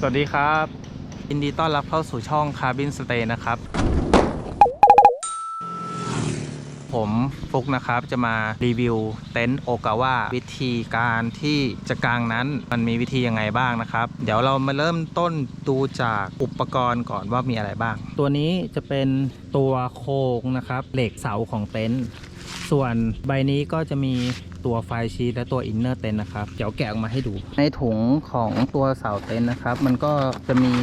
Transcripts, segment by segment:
สวัสดีครับยินดีต้อนรับเข้าสู่ช่อง Carbon Stay นะครับ ผมฟุกนะครับจะมารีวิวเต็นท์โอกาวาวิธีการที่จะกางนั้นมันมีวิธียังไงบ้างนะครับ เดี๋ยวเรามาเริ่มต้นดูจากอุปกรณ์ก่อนว่ามีอะไรบ้าง ตัวนี้จะเป็นตัวโครงนะครับ เหล็กเสาของเต็นท์ส่วนใบนี้ก็จะมี ตัวไฟชีตและตัวอินเนอร์เต็นนะครับ เดี๋ยวแกะออกมาให้ดู ในถุงของตัวเสาเต็นนะครับ มันก็จะมี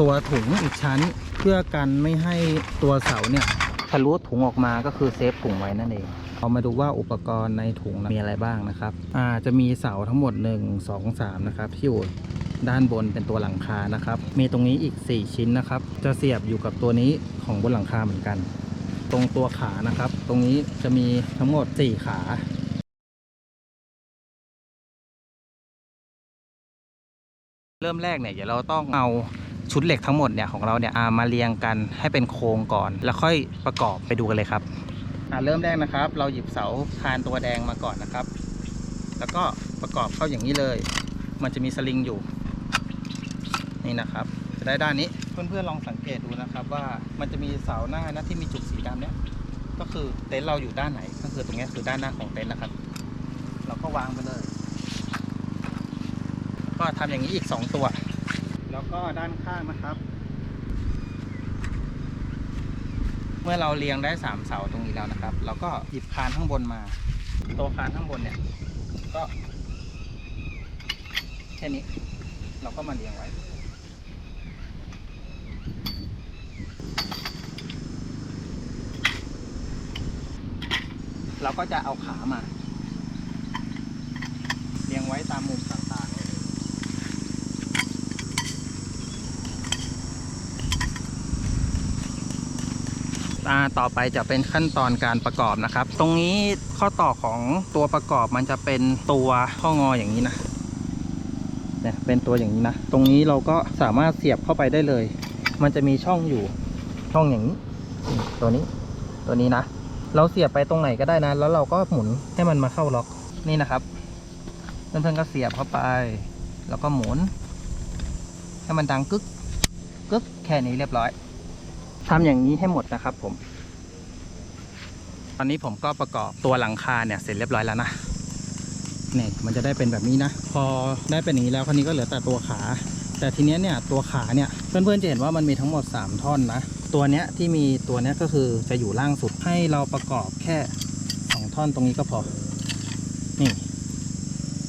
ตัวถุงอีกชั้น เพื่อกันไม่ให้ตัวเสาเนี่ยทะลุถุงออกมาก็คือเซฟถุงไว้นั่นเองเอามาดูว่าอุปกรณ์ในถุงมีอะไรบ้างนะครับอ่าจะมีเสาทั้งหมด 1 2 3 นะครับที่อยู่ด้านบนเป็นตัวหลังคานะครับ มีตรงนี้อีก 4 ชิ้นนะครับ จะเสียบอยู่กับตัวนี้ของบนหลังคาเหมือนกัน ตรงตัวขานะครับ ตรงนี้จะมีทั้งหมด 4 ขา เริ่มแรกเนี่ยเดี๋ยวเราต้องเอาชุดเหล็กทั้งหมดเนี่ยของเราเนี่ยอ่ามาเรียงกันให้เป็นโครงก่อน แล้วค่อยประกอบไปดูกันเลยครับเริ่มแรกนะครับ เราหยิบเสาคานตัวแดงมาก่อนนะครับ แล้วก็ประกอบเข้าอย่างนี้เลย มันจะมีสลิงอยู่ นี่นะครับ จะได้ด้านนี้เพื่อนๆลองสังเกตดูนะครับ ว่ามันจะมีเสาหน้านะที่มีจุกสีดำเนี่ยก็คือเต็นท์เราอยู่ด้านไหน ก็คือตรงนี้คือด้านหน้าของเต็นท์นะครับ เราก็วางไปเลย ก็ทำอย่างนี้อีก 2 ตัว แล้วก็ด้านข้างนะครับ เมื่อเราเรียงได้ 3 เสาตรงนี้แล้วนะครับ เราก็หยิบคานข้างบนมาตัวคานข้างบนเนี่ย ก็แค่นี้ เราก็มาเรียงไว้เราก็จะเอาขามา เรียงไว้ตามมุมต่างๆ อ่าต่อไปจะเป็นขั้นตอนการประกอบนะครับ ตรงนี้ข้อต่อของตัวประกอบมันจะเป็นตัวข้องออย่างนี้นะเนี่ยเป็นตัวอย่างนี้นะ ตรงนี้เราก็สามารถเสียบเข้าไปได้เลย มันจะมีช่องอยู่ช่องอย่างนี้ ตัวนี้ ตัวนี้นะ เราเสียบไปตรงไหนก็ได้นะ แล้วเราก็หมุนให้มันมาเข้าล็อกนี่นะครับเพื่อนๆก็เสียบเข้าไป แล้วก็หมุน ให้มันดังกึกกึกแค่นี้เรียบร้อย ทำอย่างนี้ให้หมดนะครับผม ตอนนี้ผมก็ประกอบตัวหลังคาเนี่ยเสร็จเรียบร้อยแล้วนะเนี่ยมันจะได้เป็นแบบนี้นะ พอได้เป็นอย่างนี้แล้วคราวนี้ก็เหลือแต่ตัวขา แต่ทีเนี้ยเนี่ยตัวขาเนี่ยเพื่อนๆจะเห็นว่ามันมีทั้งหมด 3 ท่อนนะ ตัวเนี้ยที่มีตัวเนี้ยก็คือจะอยู่ล่างสุดให้เราประกอบแค่สองท่อนตรงนี้ก็พอ นี่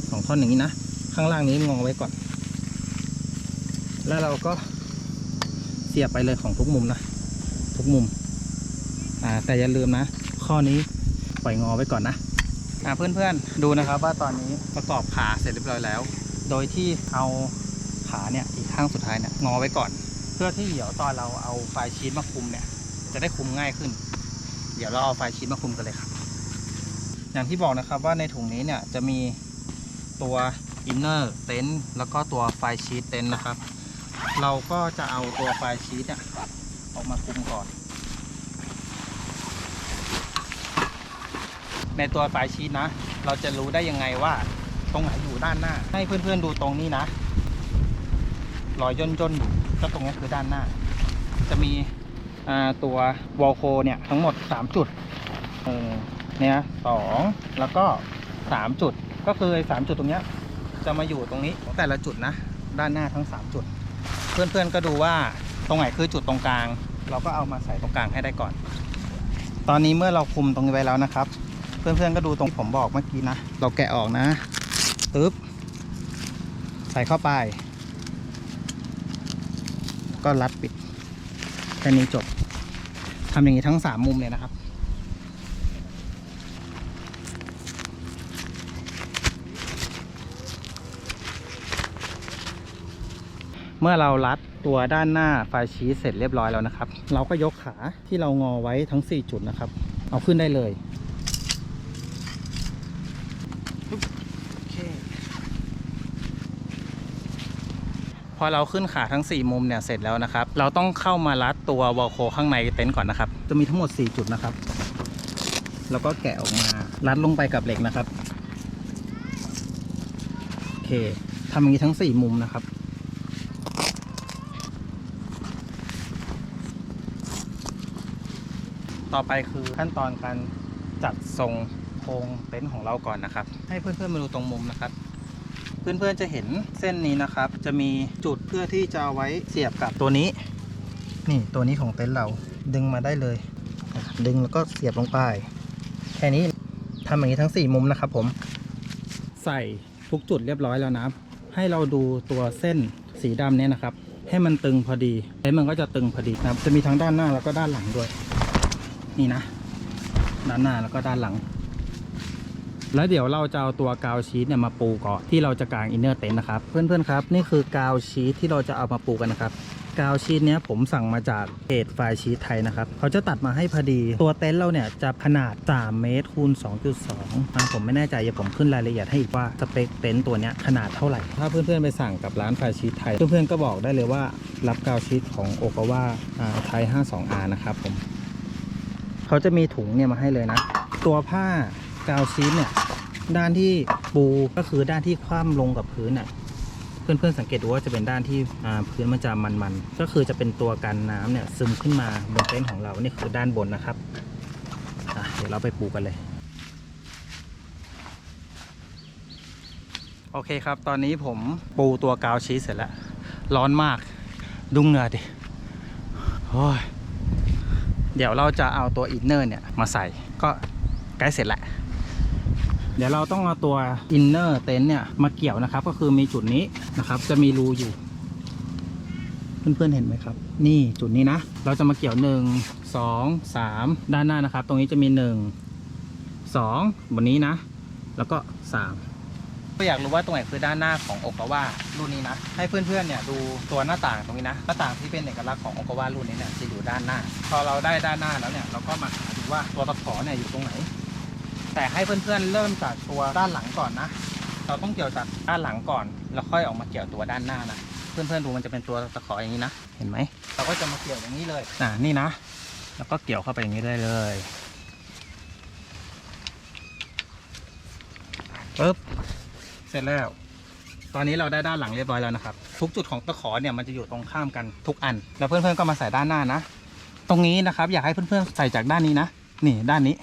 สองท่อนอย่างนี้นะ ข้างล่างนี้งอไว้ก่อน แล้วเราก็เสียบไปเลยของทุกมุมนะ ทุกมุม อ่า แต่อย่าลืมนะ ข้อนี้ปล่อยงอไว้ก่อนนะ อ่าเพื่อนๆ ดูนะครับว่าตอนนี้ประกอบขาเสร็จเรียบร้อยแล้ว โดยที่เอาขาเนี่ยอีกข้างสุดท้ายเนี่ยงอไว้ก่อน เพื่อที่เดี๋ยวตอนเราเอาไฟชีตมาคุมเนี่ย จะได้คุมง่ายขึ้น เดี๋ยวเราเอาไฟชีตมาคุมกันเลยครับ อย่างที่บอกนะครับว่าในถุงนี้เนี่ยจะมีตัวอินเนอร์เต็นท์แล้วก็ตัวไฟชีตเต็นท์นะครับ เราก็จะเอาตัวไฟล์ชีตเนี่ย ออกมาคุมก่อน ในตัวไฟล์ชีตนะ เราจะรู้ได้ยังไงว่า ตรงไหนอยู่ด้านหน้า ให้เพื่อนๆดูตรงนี้นะรอยย่นย่นๆอยู่ก็ตรงนี้คือด้านหน้า จะมีตัววอลโคเนี่ยทั้งหมด 3 จุดเนี่ยสองแล้วก็สามจุดก็คือไอ้สามจุดตรงนี้จะมาอยู่ตรงนี้แต่ละจุดนะ ด้านหน้าทั้งสามจุด เพื่อนๆก็ดูว่าตรงไหนคือจุดตรงกลาง เราก็เอามาใส่ตรงกลางให้ได้ก่อน ตอนนี้เมื่อเราคุมตรงนี้ไว้แล้วนะครับ เพื่อนๆก็ดูตรงที่ผมบอกเมื่อกี้นะ เราแกะออกนะตึ๊บใส่เข้าไป ก็รัดปิดแค่นี้จบทำอย่างนี้ทั้งสามมุมเลยนะครับ เมื่อเรารัดตัวด้านหน้าไฟชีสเสร็จเรียบร้อยแล้วนะครับ เราก็ยกขาที่เรางอไว้ทั้ง 4 จุดนะครับ เอาขึ้นได้เลยปึ๊บโอเคพอเราขึ้นขาทั้ง 4 มุมเนี่ยเสร็จแล้วนะครับ เราต้องเข้ามารัดตัววอลโคข้างในเต็นท์ก่อนนะครับ จะมีทั้งหมด 4 จุดนะครับ แล้วก็แกะออกมารัดลงไปกับเหล็กนะครับ โอเคทำอย่างนี้ทั้ง 4 มุมนะครับ ต่อไปคือขั้นตอนการจัดทรงโครงเต็นท์ของเราก่อนนะครับ ให้เพื่อนๆมาดูตรงมุมนะครับ เพื่อนๆจะเห็นเส้นนี้นะครับ จะมีจุดเพื่อที่จะเอาไว้เสียบกับตัวนี้ นี่ตัวนี้ของเต็นท์เราดึงมาได้เลย ดึงแล้วก็เสียบลงไป แค่นี้ทำอย่างนี้ทั้ง 4 มุมนะครับผม ใส่ทุกจุดเรียบร้อยแล้วนะให้เราดูตัวเส้นสีดำเนี่ยนะครับ ให้มันตึงพอดีแล้วมันก็จะตึงพอดีนะครับ จะมีทั้งด้านหน้าแล้วก็ด้านหลังด้วย นี่นะ ด้านหน้าแล้วก็ด้านหลัง แล้วเดี๋ยวเราจะเอาตัวกาวชีตเนี่ยมาปูก่อนที่เราจะกางอินเนอร์เต็นท์นะครับ เพื่อนๆครับนี่คือกาวชีตที่เราจะเอามาปูกันนะครับกาวชีตเนี้ยผมสั่งมาจากเพจไฟชีตไทยนะครับ เขาจะตัดมาให้พอดี ตัวเต็นท์เราเนี่ยจะขนาด 3 เมตรคูณ 2.2อะผมไม่แน่ใจเดี๋ยวผมขึ้นรายละเอียดให้อีกว่าสเปคเต็นท์ตัวเนี้ยขนาดเท่าไหร่ ถ้าเพื่อนๆไปสั่งกับร้านไฟชีตไทย เพื่อนๆก็บอกได้เลยว่ารับกาวชีตของโอกาวาไทย 52R นะครับผม เขาจะมีถุงเนี่ยมาให้เลยนะ ตัวผ้ากาวชีตเนี่ยด้านที่ปูก็คือด้านที่คว่ำลงกับพื้นอะเพื่อนๆสังเกตดูว่าจะเป็นด้านที่อ่าพื้นมันจะมันๆก็คือจะเป็นตัวกันน้ำเนี่ยซึมขึ้นมาบนเต็นท์ของเราเนี่คือด้านบนนะครับเดี๋ยวเราไปปูกันเลย โอเคครับ ตอนนี้ผมปูตัวกาวชีสเสร็จแล้ว ร้อนมากดุ้งเหงื่อดิโอ้ย เดี๋ยวเราจะเอาตัวอินเนอร์เนี่ยมาใส่ก็ใกล้เสร็จแหละ เดี๋ยวเราต้องเอาตัวอินเนอร์เต็นท์เนี่ยมาเกี่ยวนะครับ ก็คือมีจุดนี้นะครับ จะมีรูอยู่ เพื่อนๆเห็นไหมครับ นี่จุดนี้นะ เราจะมาเกี่ยวหนึ่งสองสามด้านหน้านะครับ ตรงนี้จะมีหนึ่งสองบนนี้นะ แล้วก็สาม ก็อยากรู้ว่าตรงไหนคือด้านหน้าของโอกาวารุ่นนี้นะ ให้เพื่อนๆเนี่ยดูตัวหน้าต่างตรงนี้นะหน้าต่างที่เป็นเอกลักษณ์ของโอกาวารุ่นนี้เนี่ยจะอยู่ด้านหน้า พอเราได้ด้านหน้าแล้วเนี่ยเราก็มาหาดูว่าตัวตะขอเนี่ยอยู่ตรงไหน แต่ให้เพื่อนๆเริ่มจากตัวด้านหลังก่อนนะ เราต้องเกี่ยวจากด้านหลังก่อนแล้วค่อยออกมาเกี่ยวตัวด้านหน้านะเพื่อนๆดูมันจะเป็นตัวตะขออย่างนี้นะ เห็นไหมเราก็จะมาเกี่ยวอย่างนี้เลยอ่านี่นะ แล้วก็เกี่ยวเข้าไปอย่างนี้ได้เลยปึ๊บ เสร็จแล้ว ตอนนี้เราได้ด้านหลังเรียบร้อยแล้วนะครับ ทุกจุดของตะขอเนี่ยมันจะอยู่ตรงข้ามกันทุกอัน แล้วเพื่อนๆก็มาใส่ด้านหน้านะ ตรงนี้นะครับ อยากให้เพื่อนๆใส่จากด้านนี้นะ นี่ด้านนี้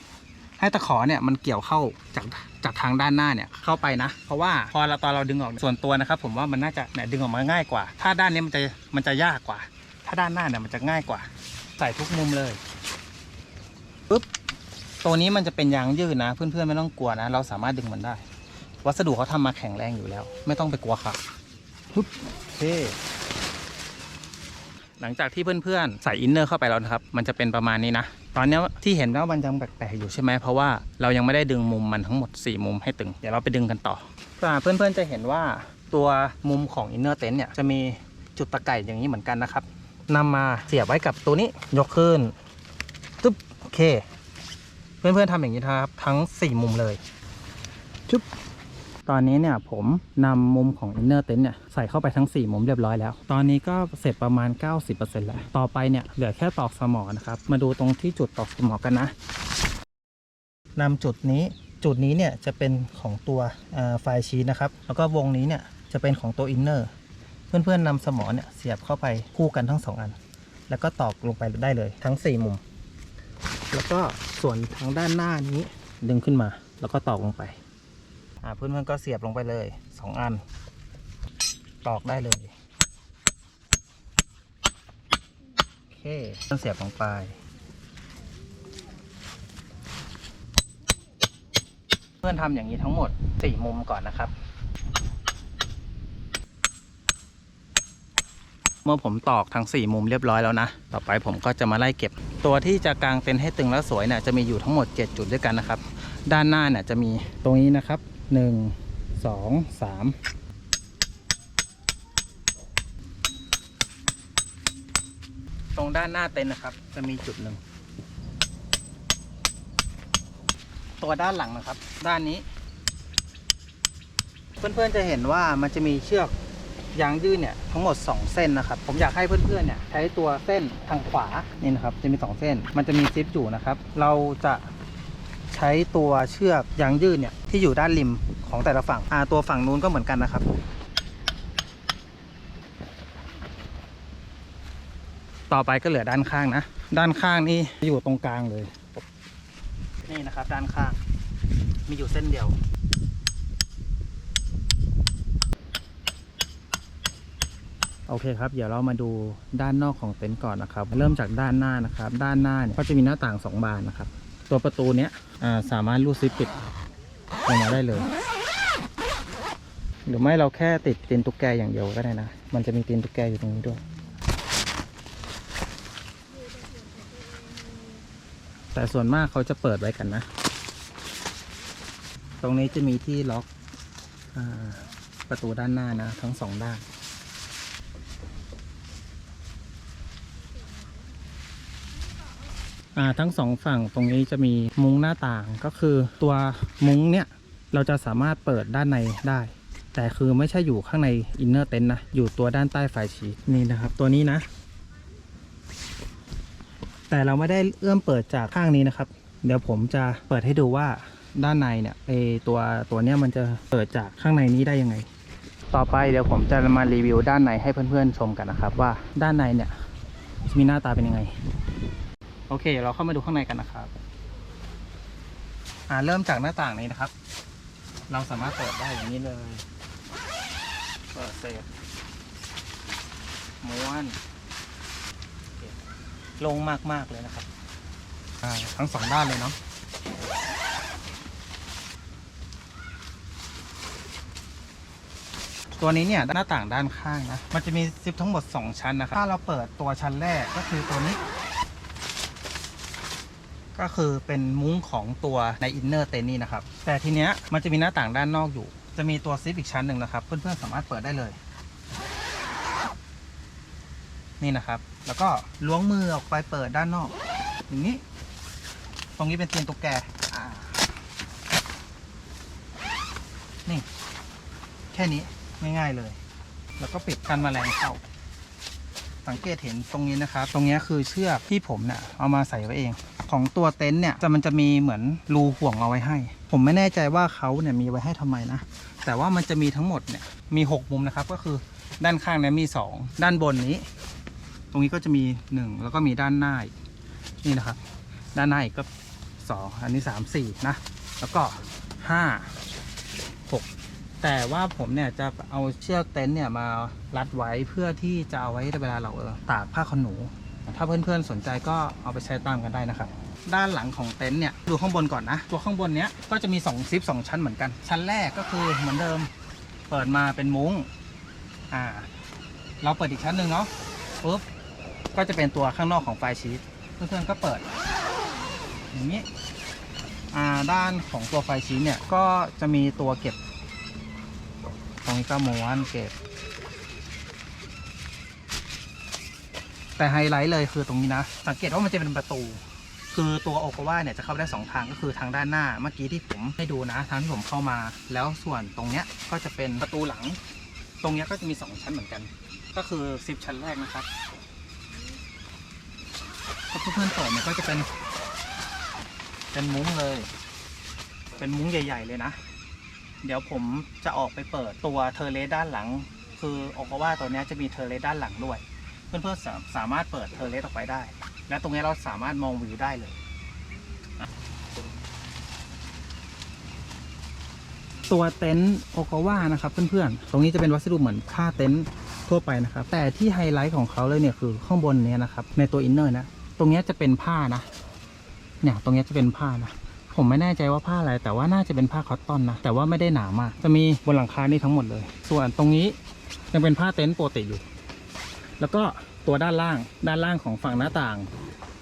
ให้ตะขอเนี่ยมันเกี่ยวเข้าจากจากทางด้านหน้าเนี่ยเข้าไปนะ เพราะว่าพอเราตอนเราดึงออกส่วนตัวนะครับ ผมว่ามันน่าจะเนี่ยดึงออกมาง่ายกว่า ถ้าด้านนี้มันจะมันจะยากกว่า ถ้าด้านหน้าเนี่ยมันจะง่ายกว่า ใส่ทุกมุมเลยปุ๊บตัวนี้มันจะเป็นยางยืดนะ เพื่อนๆไม่ต้องกลัวนะ เราสามารถดึงมันได้ วัสดุเขาทำมาแข็งแรงอยู่แล้ว ไม่ต้องไปกลัวขาดปุ๊บเคหลังจากที่เพื่อนๆใส่อินเนอร์เข้าไปแล้วนะครับ มันจะเป็นประมาณนี้นะ ตอนนี้ที่เห็นว่ามันยังแปลกๆอยู่ใช่ไหมเพราะว่าเรายังไม่ได้ดึงมุมมันทั้งหมด 4 มุมให้ตึง เดี๋ยวเราไปดึงกันต่อเพื่อนๆจะเห็นว่าตัวมุมของอินเนอร์เต็นท์เนี่ยจะมีจุดตะไก่อย่างนี้เหมือนกันนะครับนำมาเสียบไว้กับตัวนี้ยกขึ้นตึ๊บโอเค เพื่อนๆทำอย่างนี้นะครับ ทั้ง 4 มุมเลยจุ๊บ ตอนนี้เนี่ยผมนำมุมของอินเนอร์เต็นท์เนี่ยใส่เข้าไปทั้ง 4 มุมเรียบร้อยแล้ว ตอนนี้ก็เสร็จประมาณ 90%แล้ว ต่อไปเนี่ยเหลือแค่ตอกสมอนะครับ มาดูตรงที่จุดตอกสมอกันนะนำจุดนี้จุดนี้เนี่ยจะเป็นของตัวไฟล์ชีนะครับ แล้วก็วงนี้เนี่ยจะเป็นของตัวอินเนอร์เพื่อนๆนำสมอเนี่ยเสียบเข้าไปคู่กันทั้ง 2 อัน แล้วก็ตอกลงไปได้เลยทั้ง 4 มุม แล้วก็ส่วนทางด้านหน้านี้ดึงขึ้นมา แล้วก็ตอกลงไป เพื่อนๆก็เสียบลงไปเลยสองอัน ตอกได้เลยโอเคเพื่อนเสียบลงไปเพื่อนทำอย่างนี้ทั้งหมดสี่มุมก่อนนะครับ เมื่อผมตอกทั้ง 4 มุมเรียบร้อยแล้วนะ ต่อไปผมก็จะมาไล่เก็บ ตัวที่จะกางเต็นท์ให้ตึงและสวยเนี่ยจะมีอยู่ทั้งหมด 7 จุดด้วยกันนะครับ ด้านหน้าเนี่ยจะมีตรงนี้นะครับ 1 2 3ตรงด้านหน้าเต็นท์นะครับ จะมีจุดหนึ่ง ตัวด้านหลังนะครับ ด้านนี้ เพื่อนๆจะเห็นว่ามันจะมีเชือกยางยืดเนี่ยทั้งหมด 2 เส้นนะครับ ผมอยากให้เพื่อนๆเนี่ยใช้ตัวเส้นทางขวานี่นะครับ จะมี 2 เส้น มันจะมีซิปอยู่นะครับ เราจะ ใช้ตัวเชือกยางยืดเนี่ยที่อยู่ด้านริมของแต่ละฝั่งอ่าตัวฝั่งนู้นก็เหมือนกันนะครับ ต่อไปก็เหลือด้านข้างนะ ด้านข้างนี่อยู่ตรงกลางเลย นี่นะครับ ด้านข้าง มีอยู่เส้นเดียวโอเคครับ เดี๋ยวเรามาดูด้านนอกของเต็นท์ก่อนนะครับ เริ่มจากด้านหน้านะครับ ด้านหน้าเนี่ยก็จะมีหน้าต่างสองบานนะครับ ตัวประตูเนี้ยสามารถรูดซิปปิดลงมาได้เลย หรือไม่เราแค่ติดตีนตุ๊กแกอย่างเดียวก็ได้นะ มันจะมีตีนตุ๊กแกอยู่ตรงนี้ด้วย แต่ส่วนมากเขาจะเปิดไว้กันนะ ตรงนี้จะมีที่ล็อกอประตูด้านหน้านะ ทั้งสองด้าน อ่า ทั้งสองฝั่งตรงนี้จะมีมุ้งหน้าต่างก็คือตัวมุ้งเนี่ยเราจะสามารถเปิดด้านในได้ แต่คือไม่ใช่อยู่ข้างในอินเนอร์เต็นท์นะ อยู่ตัวด้านใต้ไฟชีนี่นะครับ ตัวนี้นะ แต่เราไม่ได้เอื้อมเปิดจากข้างนี้นะครับ เดี๋ยวผมจะเปิดให้ดูว่าด้านในเนี่ยไอตัวตัวเนี้ยมันจะเปิดจากข้างในนี้ได้ยังไง ต่อไปเดี๋ยวผมจะมารีวิวด้านในให้เพื่อนๆชมกันนะครับ ว่าด้านในเนี่ยมีหน้าตาเป็นยังไง โอเคเดี๋ยวเราเข้ามาดูข้างในกันนะครับ อ่าเริ่มจากหน้าต่างนี้นะครับ เราสามารถเปิดได้อย่างนี้เลย เปิดเสร็จม้วนลงมากๆเลยนะครับ อ่าทั้งสองด้านเลยเนาะตัวนี้เนี่ยหน้าต่างด้านข้างนะ มันจะมีซิปทั้งหมด 2 ชั้นนะครับ ถ้าเราเปิดตัวชั้นแรกก็คือตัวนี้ ก็คือเป็นมุ้งของตัวในอินเนอร์เต็นนี่นะครับ แต่ทีเนี้ยมันจะมีหน้าต่างด้านนอกอยู่ จะมีตัวซิปอีกชั้นหนึ่งนะครับ เพื่อนๆสามารถเปิดได้เลย นี่นะครับ แล้วก็ล้วงมือออกไปเปิดด้านนอก อย่างนี้ ตรงนี้เป็นเตียงตุ๊กแกนี่ แค่นี้ง่ายๆเลย แล้วก็ปิดกันแมลงเข้า สังเกตเห็นตรงนี้นะครับ ตรงนี้คือเชือกที่ผมเนี่ยเอามาใส่ไว้เอง ของตัวเต็นท์เนี่ยจะมันจะมีเหมือนรูห่วงเอาไว้ให้ ผมไม่แน่ใจว่าเขาเนี่ยมีไว้ให้ทำไมนะ แต่ว่ามันจะมีทั้งหมดเนี่ยมี 6 มุมนะครับ ก็คือด้านข้างเนี่ยมี 2 ด้านบนนี้ ตรงนี้ก็จะมี 1 แล้วก็มีด้านหน้าอีกนี่นะครับ ด้านหน้าอีกก็ 2 อันนี้ 3 4 นะ แล้วก็ 5 6 แต่ว่าผมเนี่ยจะเอาเชือกเต็นท์เนี่ยมารัดไว้เพื่อที่จะเอาไว้เวลาเราตากผ้าขนหนู ถ้าเพื่อนๆสนใจก็เอาไปใช้ตามกันได้นะครับ ด้านหลังของเต็นท์เนี่ยดูข้างบนก่อนนะ ตัวข้างบนเนี้ยก็จะมี2ซิป2ชั้นเหมือนกัน ชั้นแรกก็คือเหมือนเดิม เปิดมาเป็นมุ้งอ่า เราเปิดอีกชั้นหนึ่งเนาะปุ๊บก็จะเป็นตัวข้างนอกของไฟชีตเพื่อนๆก็เปิด อย่างนี้อ่าด้านของตัวไฟชีตเนี่ยก็จะมีตัวเก็บ ตรงนี้ก็ม้วนเก็บ แต่ไฮไลท์เลยคือตรงนี้นะ สังเกตว่ามันจะเป็นประตู คือตัวโอกาว่าเนี่ยจะเข้าได้สองทางก็คือทางด้านหน้า เมื่อกี้ที่ผมให้ดูนะ ทางที่ผมเข้ามา แล้วส่วนตรงเนี้ยก็จะเป็นประตูหลัง ตรงเนี้ยก็จะมีสองชั้นเหมือนกัน ก็คือซิปชั้นแรกนะครับถ้าเพื่อนๆเปิดเนี่ยก็จะเป็น เป็นมุ้งเลย เป็นมุ้งใหญ่ ๆ เลยนะ เดี๋ยวผมจะออกไปเปิดตัวเทอร์เลสด้านหลัง คือโอกาวาตัวนี้จะมีเทอร์เลสด้านหลังด้วย เพื่อนๆสามารถเปิดเทอร์เลสออกไปได้ และตรงนี้เราสามารถมองวิวได้เลย ตัวเต็นท์โอกาวานะครับเพื่อนๆ ตรงนี้จะเป็นวัสดุเหมือนผ้าเต็นท์ทั่วไปนะครับ แต่ที่ไฮไลท์ของเขาเลยเนี่ยคือข้างบนเนี้ยนะครับในตัวอินเนอร์นะ ตรงนี้จะเป็นผ้านะ เนี่ยตรงนี้จะเป็นผ้านะ ผมไม่แน่ใจว่าผ้าอะไร แต่ว่าน่าจะเป็นผ้าคอตตอนนะ แต่ว่าไม่ได้หนามาก จะมีบนหลังคานี่ทั้งหมดเลย ส่วนตรงนี้ยังเป็นผ้าเต็นท์ปกติอยู่ แล้วก็ตัวด้านล่าง ด้านล่างของฝั่งหน้าต่าง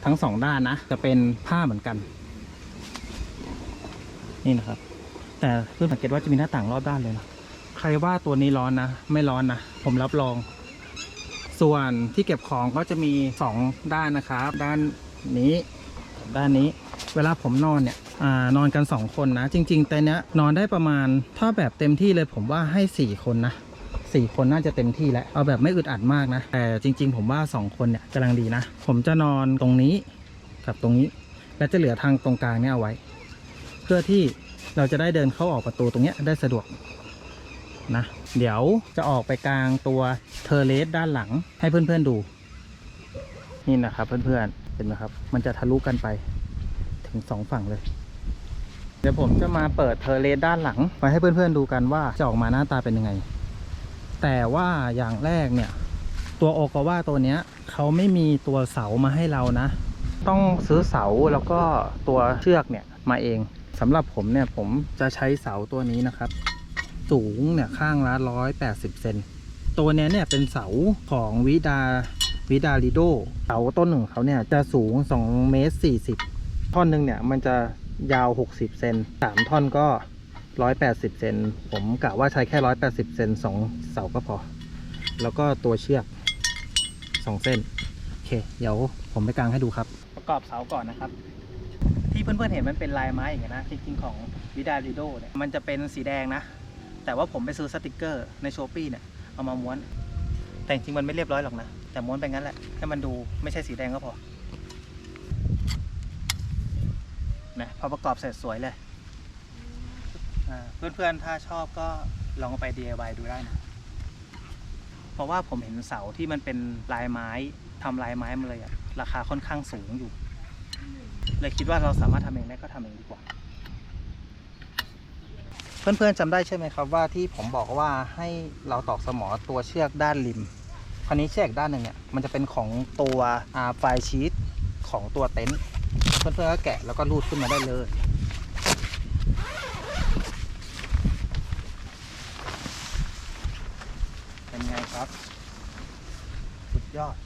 ทั้งสองด้านนะ จะเป็นผ้าเหมือนกัน นี่นะครับ แต่เพื่อนสังเกตว่าจะมีหน้าต่างรอบด้านเลยนะ ใครว่าตัวนี้ร้อนนะ ไม่ร้อนนะ ผมรับรอง ส่วนที่เก็บของก็จะมีสองด้านนะครับ ด้านนี้ ด้านนี้ เวลาผมนอนเนี่ย อนอนกันสองคนนะ จริง ๆ แต่เนี้ยนอนได้ประมาณถ้าแบบเต็มที่เลยผมว่าให้สี่คนนะสี่คนน่าจะเต็มที่แล้ว เอาแบบไม่อึดอัดมากนะ แต่จริง ๆ ผมว่าสองคนเนี่ยกำลังดีนะ ผมจะนอนตรงนี้กับตรงนี้ และจะเหลือทางตรงกลางเนี่ยเอาไว้ เพื่อที่เราจะได้เดินเข้าออกประตูตรงเนี้ยได้สะดวกนะ เดี๋ยวจะออกไปกลางตัวเทเลสด้านหลังให้เพื่อนๆดู นี่นะครับเพื่อนๆเห็นไหมครับ มันจะทะลุกันไปถึงสองฝั่งเลย ดี๋ยวผมจะมาเปิดเทอร์เลสด้านหลังไปให้เพื่อนๆดูกันว่าจะออกมาหน้าตาเป็นยังไง แต่ว่าอย่างแรกเนี่ย ตัวโอกาว่าตัวเนี้ยเขาไม่มีตัวเสามาให้เรานะ ต้องซื้อเสาแล้วก็ตัวเชือกเนี่ยมาเองสำหรับผมเนี่ยผมจะใช้เสาตัวนี้นะครับ สูงเนี่ยข้างละร้อยแปดสิบเซนตัวเนี้ยเนี่ยเป็นเสาของวิดาวิดาลิโดเสาต้นหนึ่งของเขาเนี่ยจะสูง2เมตร40ท่อนหนึ่งเนี่ยมันจะ ยาว 60 เซนสามท่อนก็ 180 เซนผมกะว่าใช้แค่ 180 เซนสองเสาก็พอ แล้วก็ตัวเชือก 2 เส้น โอเค เดี๋ยวผมไปกางให้ดูครับ ประกอบเสาก่อนนะครับ ที่เพื่อนๆเห็นมันเป็นลายไม้อย่างเงี้ยนะ จริงๆ ของวิดาลิโดเนี่ยมันจะเป็นสีแดงนะ แต่ว่าผมไปซื้อสติกเกอร์ในช้อปี้เนี่ยเอามาม้วน แต่จริงๆมันไม่เรียบร้อยหรอกนะ แต่ม้วนไปงั้นแหละให้มันดูไม่ใช่สีแดงก็พอ นะพอประกอบเสร็จสวยเลยอ่าเพื่อนๆถ้าชอบก็ลองไป DIY ดูได้นะเพราะว่าผมเห็นเสาที่มันเป็นลายไม้ทำลายไม้มาเลยอะราคาค่อนข้างสูงอยู่ เลยคิดว่าเราสามารถทำเองได้ก็ทำเองดีกว่า เพื่อนๆจำได้ใช่ไหมครับว่าที่ผมบอกว่าให้เราตอกสมอตัวเชือกด้านริมคราวนี้เชือกด้านหนึ่งเนี่ยมันจะเป็นของตัวอ่าไฟชีตของตัวเต็นท์ เพื่อนๆก็แกะแล้วก็รูดขึ้นมาได้เลย เป็นไงครับ สุดยอด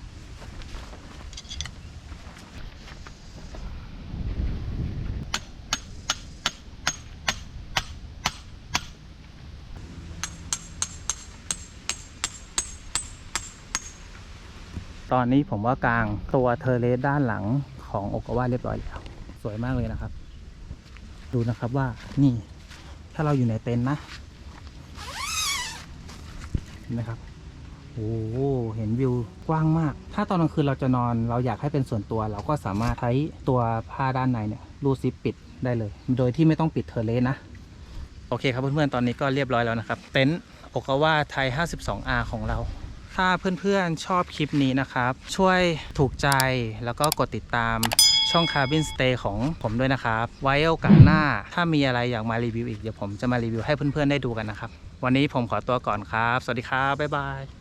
ตอนนี้ผมว่ากลางตัวเทอร์เลสด้านหลัง ของโอกาวาเรียบร้อยแล้ว สวยมากเลยนะครับ ดูนะครับว่านี่ถ้าเราอยู่ในเต็นท์นะ เห็นไหมครับโอ้เห็นวิวกว้างมาก ถ้าตอนกลางคืนเราจะนอนเราอยากให้เป็นส่วนตัว เราก็สามารถใช้ตัวผ้าด้านในเนี่ยรูดซิปปิดได้เลย โดยที่ไม่ต้องปิดเทอร์เลสนะ โอเคครับเพื่อนๆ ตอนนี้ก็เรียบร้อยแล้วนะครับ เต็นท์โอกาวาไทย 52R ของเรา ถ้าเพื่อนๆชอบคลิปนี้นะครับ ช่วยถูกใจแล้วก็กดติดตามช่อง Cabin Stay ของผมด้วยนะครับ ไว้โอกาสหน้า ถ้ามีอะไรอยากมารีวิวอีก เดี๋ยวผมจะมารีวิวให้เพื่อนๆได้ดูกันนะครับ วันนี้ผมขอตัวก่อนครับ สวัสดีครับ บ๊ายบาย